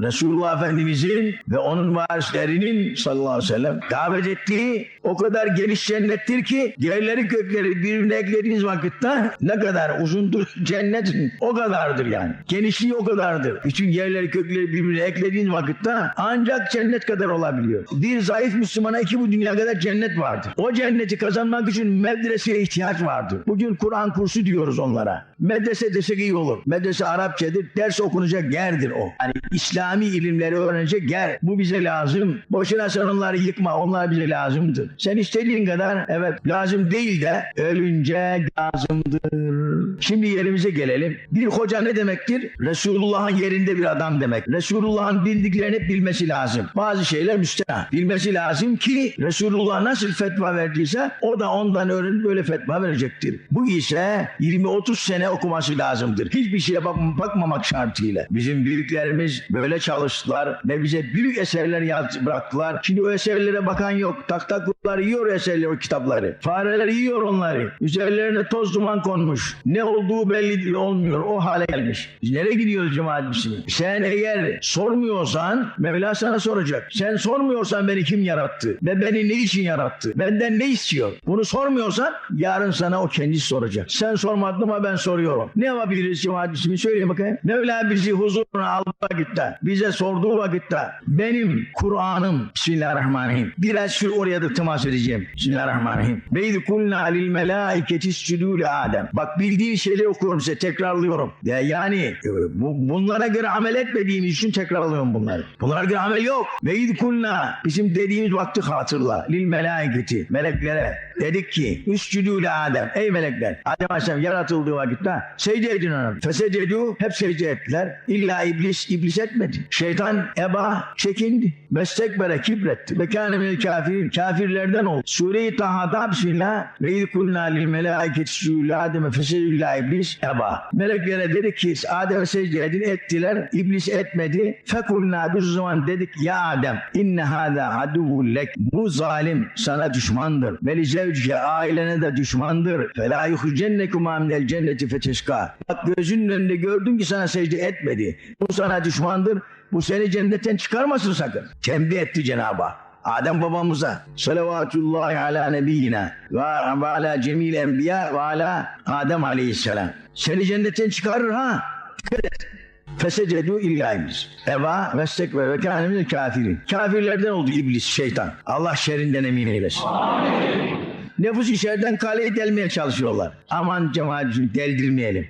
Resulullah Efendimizin ve onun varislerinin sallallahu aleyhi ve sellem davet ettiği o kadar geniş cennettir ki yerleri kökleri birbirine eklediğiniz vakitte ne kadar uzundur cennetin o kadardır yani. Genişliği o kadardır. Bütün yerleri kökleri birbirine eklediğiniz vakitte ancak cennet kadar olabiliyor. Bir zayıf Müslümana iki bu dünya kadar cennet vardır. O cenneti kazanmak için medreseye ihtiyaç vardır. Bugün Kur'an kursu diyoruz onlara. Medrese desek iyi olur. Medrese Arapçadır. Ders okunacak yerdir o. Yani İslami ilimleri öğrenecek yer. Bu bize lazım. Boşuna sen onları yıkma. Onlar bize lazımdır. Sen istediğin kadar evet lazım değil de ölünce lazımdır. Şimdi yerimize gelelim. Bir hoca ne demektir? Resulullah'ın yerinde bir adam demek. Resulullah'ın bildiklerini bilmesi lazım. Bazı şeyler müstehak. Bilmesi lazım ki Resulullah nasıl fetva verdiyse o da ondan öğrenip böyle fetva verecektir. Bu ise 20-30 sene okuması lazımdır. Hiçbir şeye bak bakmamak şartıyla. Bizim büyüklerimiz böyle çalıştılar ve bize büyük eserler yaz bıraktılar. Şimdi o eserlere bakan yok. Tak taklar yiyor eserleri, o kitapları. Fareler yiyor onları. Üzerlerine toz duman konmuş. Ne olduğu belli değil, olmuyor. O hale gelmiş. Nereye gidiyoruz cemaat Müslümin? Sen eğer sormuyorsan Mevla sana soracak. Sen sormuyorsan beni kim yarattı? Ve beni ne için yarattı? Benden ne istiyor? Bunu sormuyorsan yarın sana o kendisi soracak. Sen sormadın ama ben soruyorum. Ne yapabiliriz cemaat Müslümin? Söyleyin bakayım. Mevla bizi huzuruna aldığı vakitte, bize sorduğu vakitte benim Kur'an'ım Bismillahirrahmanirrahim. Biraz şu oraya da temas edeceğim. Bismillahirrahmanirrahim. İz kulna lil melaiketi li Adem. Bak bildiğin şeyleri okuyorum size tekrarlıyorum. Ya yani bu, bunlara göre amel etmediğimiz için tekrarlıyorum bunları. Bunlara göre amel yok. İz kulna bizim dediğimiz vakti hatırla. Lil melaiketi meleklere dedik ki li Adem. Ey melekler Adem Aleyhisselam yaratıldığı vakitte secde edin ona. Fesecedu hep secde ettiler. İlla iblis iblis etmedi. Şeytan eba çekindi. Mestekbere kibretti. Ve kâne minel kafirin. Kafirlerden oldu. Sure-i Taha'da bismillah. Ve iz kulna lil melaiketi sûlü Adem'e fesecdu illa iblis eba. Meleklere dedik ki Adem'e secde edin ettiler. İblis etmedi. Fekulna bir zaman dedik ya Adem inne hâdâ aduvul lek. Bu zalim sana düşmandır. Ve li zevcike ailene de düşmandır. Fe lâ yuhricennekumâ minel cenneti feteşkâ. Bak gözünün önünde gördün ki sana secde etmedi. Bu sana düşmandır. Bu seni cennetten çıkarmasın sakın. Tembih etti Cenab-ı Hak. Adem babamıza salavatullahi ala nebiyyina ve ala cemil enbiya ve ala Adem aleyhisselam. Seni cennetten çıkarır ha. Dikkat et. Fesecedu iblis. Eva ve stekve ve kânemil kafirin. Kafirlerden oldu iblis, şeytan. Allah şerrinden emin eylesin. Nefus içeriden kaleyi delmeye çalışıyorlar. Aman cemaat deldirmeyelim.